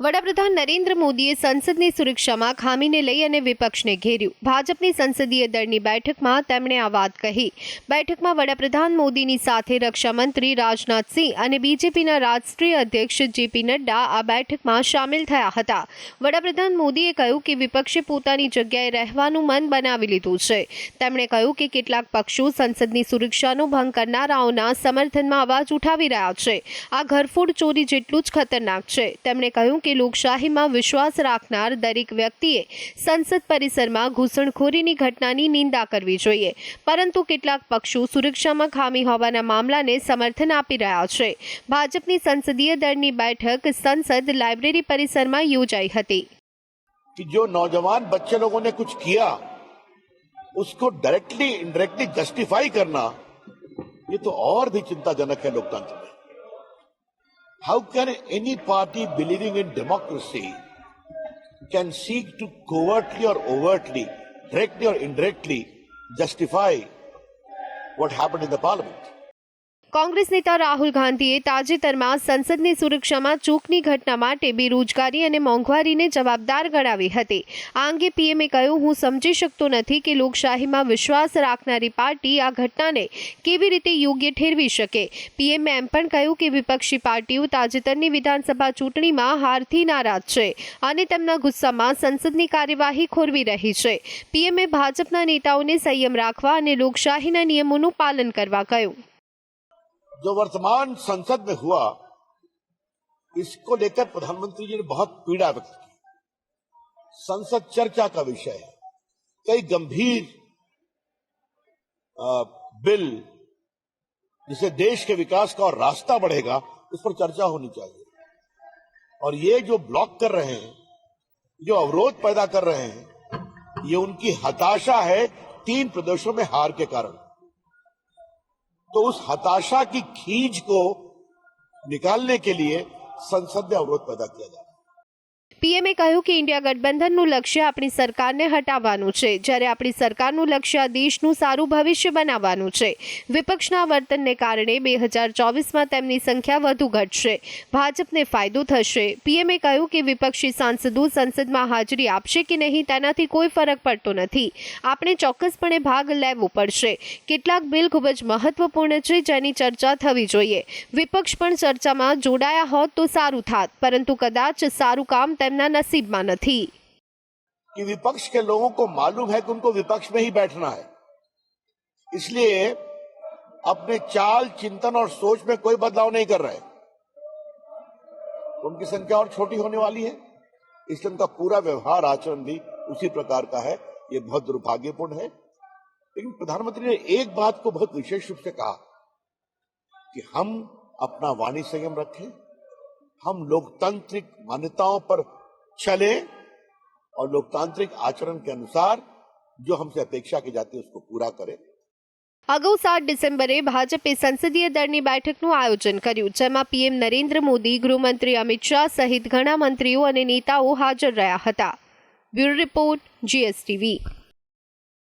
વડાપ્રધાન નરેન્દ્ર મોદીએ સંસદની સુરક્ષામાં ખામીને લઈ અને વિપક્ષને ઘેર્યું. ભાજપની સંસદીય દળની બેઠકમાં તેમણે આ વાત કહી. બેઠકમાં વડાપ્રધાન મોદીની સાથે રક્ષામંત્રી રાજનાથસિંહ અને બીજેપીના રાષ્ટ્રીય અધ્યક્ષ જેપી નડ્ડા આ બેઠકમાં સામેલ થયા હતા. વડાપ્રધાન મોદીએ કહ્યું કે વિપક્ષે પોતાની જગ્યાએ રહેવાનું મન બનાવી લીધું છે. તેમણે કહ્યું કે કેટલાક પક્ષો સંસદની સુરક્ષાનો ભંગ કરનારાઓના સમર્થનમાં અવાજ ઉઠાવી રહ્યા છે. આ ઘરફોડ ચોરી જેટલું જ ખતરનાક છે. તેમણે કહ્યું કે લોકશાહીમાં વિશ્વાસ રાખનાર દરેક વ્યક્તિએ સંસદ પરિસરમાં ઘૂસણખોરીની ઘટનાની નિંદા કરવી જોઈએ પરંતુ કેટલાક પક્ષો સુરક્ષામાં ખામી હોવાના મામલાને સમર્થન આપી રહ્યા છે ભાજપની સંસદીય દળની બેઠક સંસદ લાઇબ્રેરી પરિસરમાં યોજાઈ હતી कि जो नौजवान बच्चे लोगों ने कुछ किया उसको डायरेक्टली इनडायरेक्टली जस्टिफाई करना ये तो और भी चिंताजनक है लोकतंत्र में How can any party believing in democracy can seek to covertly or overtly, directly or indirectly justify what happened in the parliament? Congress નેતા રાહુલ ગાંધીએ તાજેતરમાં સંસદની સુરક્ષામાં ચૂકની ઘટના માટે બેરોજગારી અને મોંઘવારીને જવાબદાર ગણાવી હતી. આ અંગે પીએમએ કહ્યું, હું સમજી શકતો નથી કે લોકશાહીમાં વિશ્વાસ રાખનારી પાર્ટી આ ઘટનાને કેવી રીતે યોગ્ય ઠેરવી શકે. પીએમએ એમ પણ કહ્યું કે વિપક્ષી પાર્ટીઓ તાજેતરની વિધાનસભા ચૂંટણીમાં હારથી નારાજ છે અને તેમના ગુસ્સામાં સંસદની કાર્યવાહી ખોરવી રહી છે. પીએમએ ભાજપના નેતાઓને સંયમ રાખવા અને લોકશાહીના નિયમોનું પાલન કરવા કહ્યું. जो वर्तमान संसद में हुआ, इसको लेकर प्रधानमंत्री जी ने बहुत पीड़ा व्यक्त की। संसद चर्चा का विषय है। कई गंभीर बिल, जिसे देश के विकास का और रास्ता बढ़ेगा, उस पर चर्चा होनी चाहिए। और ये जो ब्लॉक कर रहे हैं, जो अवरोध पैदा कर रहे हैं, ये उनकी हताशा है तीन प्रदेशों में हार के कारण। तो उस हताशा की खींच को निकालने के लिए संसद में अवरोध पैदा किया जा रहा है પીએમએ કહ્યું કે ઇન્ડિયા ગઠબંધનનું લક્ષ્ય આપણી સરકારને હટાવવાનું છે. જ્યારે આપણી સરકારનું લક્ષ્ય દેશનું સારું ભવિષ્ય બનાવવાનું છે. વિપક્ષના વર્તનને કારણે બે હજાર ચોવીસમાં તેમની સંખ્યા વધુ ઘટશે. ભાજપને ફાયદો થશે. પીએમએ કહ્યું કે વિપક્ષી સાંસદો સંસદમાં હાજરી આપશે કે નહીં તેનાથી કોઈ ફરક પડતો નથી. આપણે ચોક્કસપણે ભાગ લેવો પડશે. કેટલાક બિલ ખૂબ જ મહત્વપૂર્ણ છે જેની ચર્ચા થવી જોઈએ. વિપક્ષ પણ ચર્ચામાં જોડાયા હોત તો સારું થાત. પરંતુ કદાચ સારું કામ करना नसीब माना थी। कि विपक्ष के लोगों को मालूम है कि उनको विपक्ष में ही बैठना है। इसलिए अपने चाल, चिंतन और सोच में कोई बदलाव नहीं कर रहे। उनकी संख्या और छोटी होने वाली है। इसलिए उनका पूरा व्यवहार, आचरण भी उसी प्रकार का है। ये बहुत दुर्भाग्यपूर्ण है। लेकिन प्रधानमंत्री ने एक बात को बहुत विशेष रूप से कहा कि हम अपना वाणी संयम रखें। हम लोकतांत्रिक मान्यताओं पर चले और लोकतांत्रिक आचरण के अनुसार जो हमसे अपेक्षा की जाती है उसको पूरा करें અગાઉ સાત ડિસેમ્બરે ભાજપે સંસદીય દળની બેઠકનું આયોજન કર્યું જેમાં પીએમ નરેન્દ્ર મોદી ગૃહમંત્રી અમિત શાહ સહિત ઘણા મંત્રીઓ અને નેતાઓ હાજર રહ્યા હતા બ્યુરો રિપોર્ટ જીએસટીવી